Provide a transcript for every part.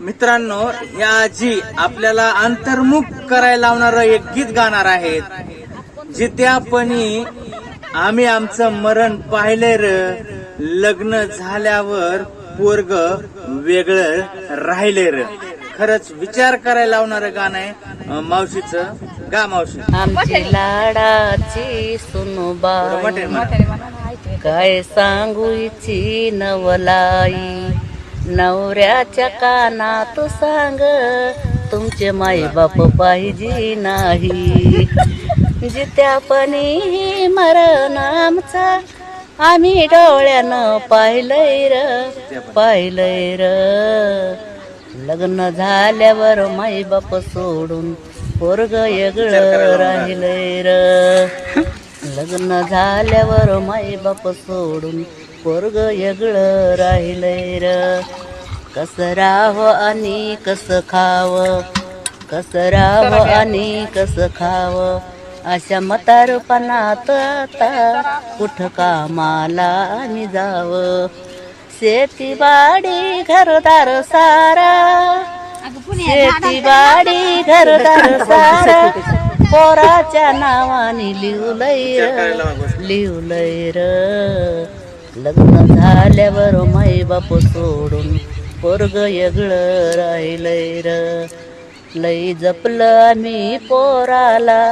मित्रांनो या आजी आपल्याला अंतर्मुख करायला लावणार एक गीत गाणार आहेत. जित्यापणी आम्ही आमचं मरण पाहिले र लग्न झाल्यावर पोरग वेगळं राहिले र. खरंच विचार करायला लावणारं गाणं आहे. मावशीचं गा मावशी. आमची लाडाची म्हणा. काय सांगू इची नवलाई? नवऱ्याच्या कानात सांग तुमचे माई बाप पाहिजे नाही. जित्यापणी मरण आमचा आम्ही डोळ्यानं पाहिलंय र पाहिलंय र. लग्न झाल्यावर माई बाप सोडून पोरग वेगळं राहिलंय र. लग्न झाल्यावर माई बाप सोडून पोरग वेगळं राहिलंय र. कसं राहावं आणि कसं खावं? कसं राहावं आणि कसं खावं? अशा म्हातारपणात आता कुठं कामाला आम्ही जावं? शेतीवाडी घरदार सारा. शेतीवाडी घरदार सारा. पोराच्या नावाने लिवलंय र लिवलंय र. लग्न झाल्यावर माई बाप सोडून पोरग वेगळं राहिलंय र. लई जपलं आम्ही पोराला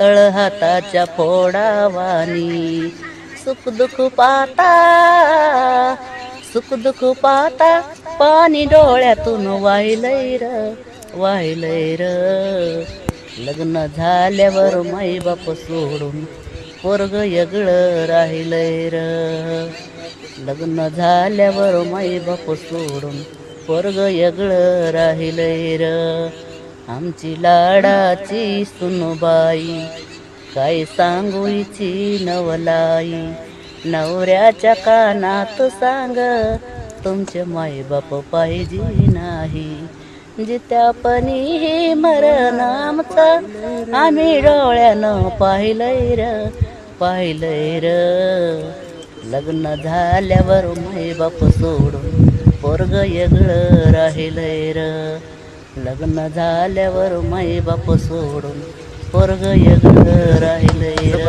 तळ हाताच्या फोडावानी. सुख दुख पाता सुख दुख पाता पाणी डोळ्यातून वाहिलंय र वाहिलंय र. लग्न झाल्यावर माई बाप सोडून पोरग वेगळं राहिलंय र. लग्न झाल्यावर माई बाप सोडून पोरग यगळ राहिलंय र. आमची लाडाची सुनबाई काय सांगू हिची नवलाई? नवऱ्याच्या कानात सांग तुमचे माई बाप पाहिजे नाही. जित्यापणी हे मरण आमचं आम्ही डोळ्यानं पाहिलंय र पाहिलंय र. लग्न झाल्यावर माई बाप सोडून पोरग येगळं राहिलंय र. लग्न झाल्यावर माय बाप सोडून पोरग येगळं राहिलंय र.